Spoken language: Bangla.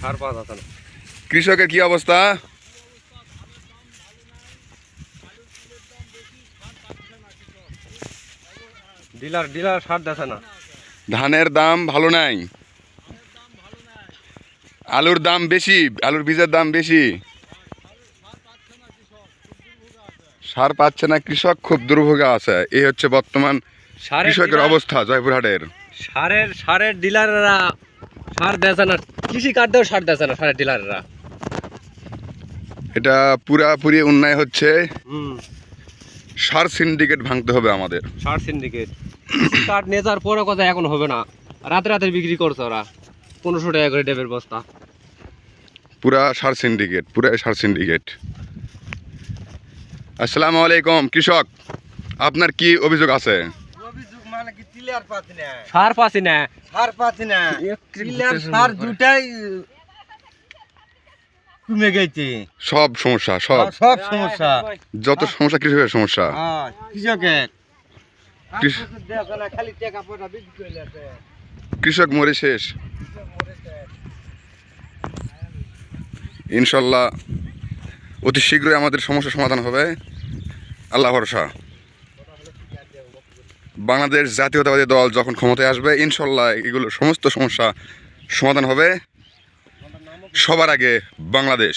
সার পাওয়া যাচ্ছে না। কৃষকের কি অবস্থা? ডিলার ডিলার সার দিচ্ছে না। ধানের দাম ভালো নাই। আলুর দাম বেশি আলুর বীজের দাম বেশি। সার পাচ্ছে না কৃষক খুব দুর্ভোগে আছে। এই হচ্ছে বর্তমান কৃষকের অবস্থা জয়পুরহাটের। সারের সারের ডিলাররা সার দিচ্ছে না। কৃষি কার্ডেও সার দিচ্ছে না সারের ডিলাররা। এটা পুরাপুরি অন্যায় হচ্ছে। হুম। সার সিন্ডিকেট ভাঙতে হবে আমাদের। সার সিন্ডিকেট। কার্ড নিয়ে যাওয়ার পরে কথা এখন হবে না। রাতে রাতে বিক্রি করছে ওরা। পনেরোশো টাকা করে ডেবের বস্তা। পুরা সার সিন্ডিকেট পুরা সার সিন্ডিকেট। আসসালামু আলাইকুম কৃষক আপনার কি অভিযোগ আছে? পাতি না। সার পাচ্ছি না। সার পাতি না। টিলার সার দুটাই কমে গেছে। সব সমস্যা সব। সব সমস্যা। যত সমস্যা কৃষকের সমস্যা। হ্যাঁ কৃষকের। কৃষক মরে শেষ। ইনশাল্লাহ অতি শীঘ্রই আমাদের সমস্যার সমাধান হবে। আল্লাহ ভরসা। বাংলাদেশ জাতীয়তাবাদী দল যখন ক্ষমতায় আসবে, ইনশাল্লাহ এগুলো সমস্ত সমস্যা সমাধান হবে। সবার আগে বাংলাদেশ।